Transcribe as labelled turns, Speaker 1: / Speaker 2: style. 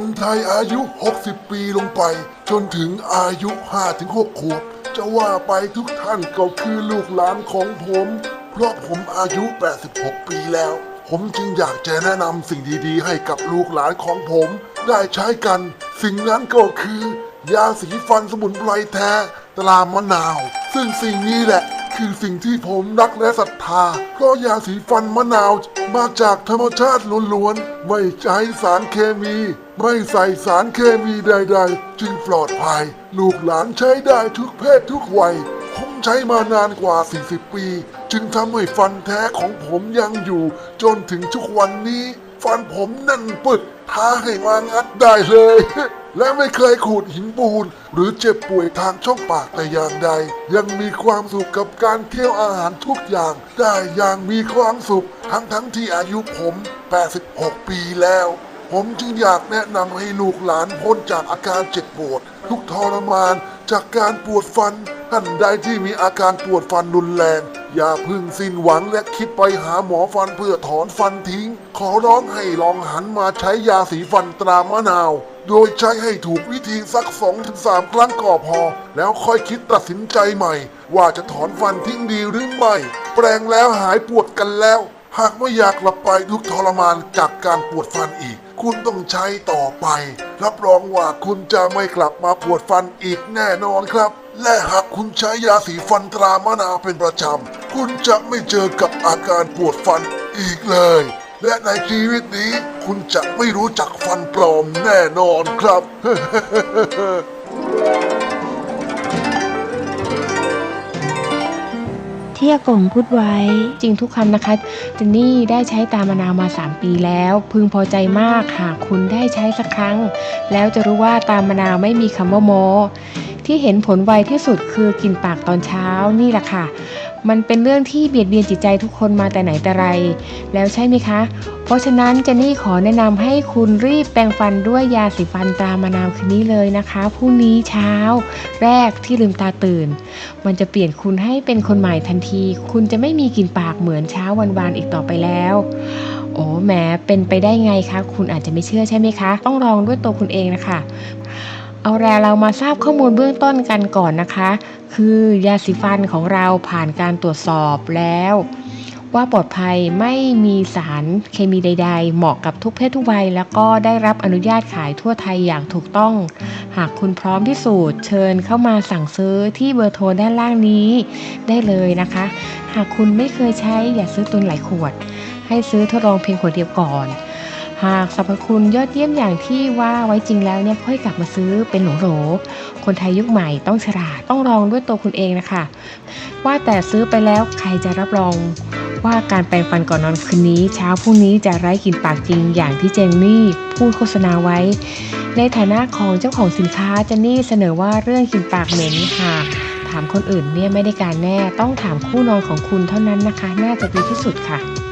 Speaker 1: นไทยอายุ 60 ปีลงไป จนถึงอายุ 5-6 ขวบ จะว่าไปทุกท่านก็คือลูกหลานของผม เพราะผมอายุ 86 ปีแล้ว ผมจึงอยากจะแนะนำสิ่งดีๆ ให้กับลูกหลานของผม ได้ใช้กัน สิ่งนั้นก็คือ ยาสีฟันสมุนไพรแท้ตรามะนาว ซึ่งสิ่งนี้แหละ คือสิ่งที่ผมรักและศรัทธา เพราะยาสีฟันมะนาว มาจากธรรมชาติล้วนๆ ไม่ใช้สารเคมี ไม่ใส่สารเคมีใดๆ จึงปลอดภัย ลูกหลานใช้ได้ทุกเพศทุกวัย ผมใช้มานานกว่า 40 ปี จึงทำให้ฟันแท้ของผมยังอยู่ จนถึงทุกวันนี้ ฟันผมนั่นปึดท้าให้มางัดได้เลย และไม่เคยขูดหินปูน หรือเจ็บป่วยทางช่องปากแต่อย่างใด ยังมีความสุขกับการเคี้ยวอาหารทุกอย่าง ได้อย่างมีความสุขทั้งทั้งที่อายุผม 86 ปีแล้ว ผมจึงอยากแนะนำให้ลูกหลานพ้นจากอาการเจ็บปวด ทุกทรมานจากการปวดฟันท่านใดที่มีอาการปวดฟันรุนแรง อย่าพึ่งสิ้นหวังและคิดไปหาหมอฟันเพื่อถอนฟันทิ้ง ขอร้องให้ลองหันมาใช้ยาสีฟันตรามะนาว โดยใช้ให้ถูกวิธีสักสองถึงสามครั้งก็พอ แล้วค่อยคิดตัดสินใจใหม่ ว่าจะถอนฟันทิ้งดีหรือไม่ แปลงแล้วหายปวดกันแล้ว หากไม่อยากกลับไปทุกทรมานจากการปวดฟันอีก คุณต้องใช้ต่อไป รับรองว่าคุณจะไม่กลับมาปวดฟันอีกแน่นอนครับ และหากคุณใช้ยาสีฟันตรามะนาวเป็นประจำ คุณจะไม่เจอกับอาการปวดฟันอีกเลย และในชีวิตนี้คุณจะไม่รู้จักฟันปลอมแน่นอนครับ
Speaker 2: ที่อากงพูดไว้จริงทุกคำนะคะเจนนี่ได้ใช้ตามะนาวมา 3 ปีแล้ว พึงพอใจมากหากคุณได้ใช้สักครั้ง แล้วจะรู้ว่าตามะนาวไม่มีคำว่าโมที่เห็นผลไวที่สุดคือกินปากตอนเช้านี่แหละค่ะ มันเป็นเรื่องที่เบียดเบียนจิตใจทุกคนมาแต่ไหนแต่ไร แล้วใช่ไหมคะ เพราะฉะนั้นเจนนี่ขอแนะนำให้คุณรีบแปรงฟันด้วยยาสีฟันตามะนาวคืนนี้เลยนะคะพรุ่งนี้เช้า แรกที่ลืมตาตื่น มันจะเปลี่ยนคุณให้เป็นคนใหม่ทันที คุณจะไม่มีกลิ่นปากเหมือนเช้าวันวานอีกต่อไปแล้วโอ้แหมเป็นไปได้ไงคะ คุณอาจจะไม่เชื่อใช่ไหมคะ ต้องลองด้วยตัวคุณเองนะคะ เอาแรเรามาทราบข้อมูลเบื้องต้นกันก่อนนะคะ คือยาสีฟันของเราผ่านการตรวจสอบแล้ว ว่าปลอดภัยไม่มีสารเคมีใด ๆ เหมาะกับทุกเพศทุกวัย แล้วก็ได้รับอนุญาตขายทั่วไทยอย่างถูกต้อง หากคุณพร้อมที่สูตรเชิญเข้ามาสั่งซื้อที่เบอร์โทรด้านล่างนี้ ได้เลยนะคะ หากคุณไม่เคยใช้อย่าซื้อตุนหลายขวด ให้ซื้อทดลองเพียงขวดเดียวก่อน หากสรรพคุณยอดเยี่ยมอย่างที่ว่าไว้จริงแล้วเนี่ยค่อยกลับมาซื้อเป็นโหลๆคนไทยยุคใหม่ต้องฉลาดต้องลองด้วยตัวคุณเองนะคะ ว่าแต่ซื้อไปแล้วใครจะรับรองว่าการแปรงฟันก่อนนอนคืนนี้ เช้าพรุ่งนี้จะไร้กลิ่นปากจริงอย่างที่เจนนี่พูดโฆษณาไว้ ในฐานะของเจ้าของสินค้าเจนนี่เสนอว่าเรื่องกลิ่นปากเหม็นหากถามคนอื่นเนี่ยไม่ได้การแน่ต้องถามคู่นอนของคุณเท่านั้นนะคะ น่าจะดีที่สุดค่ะ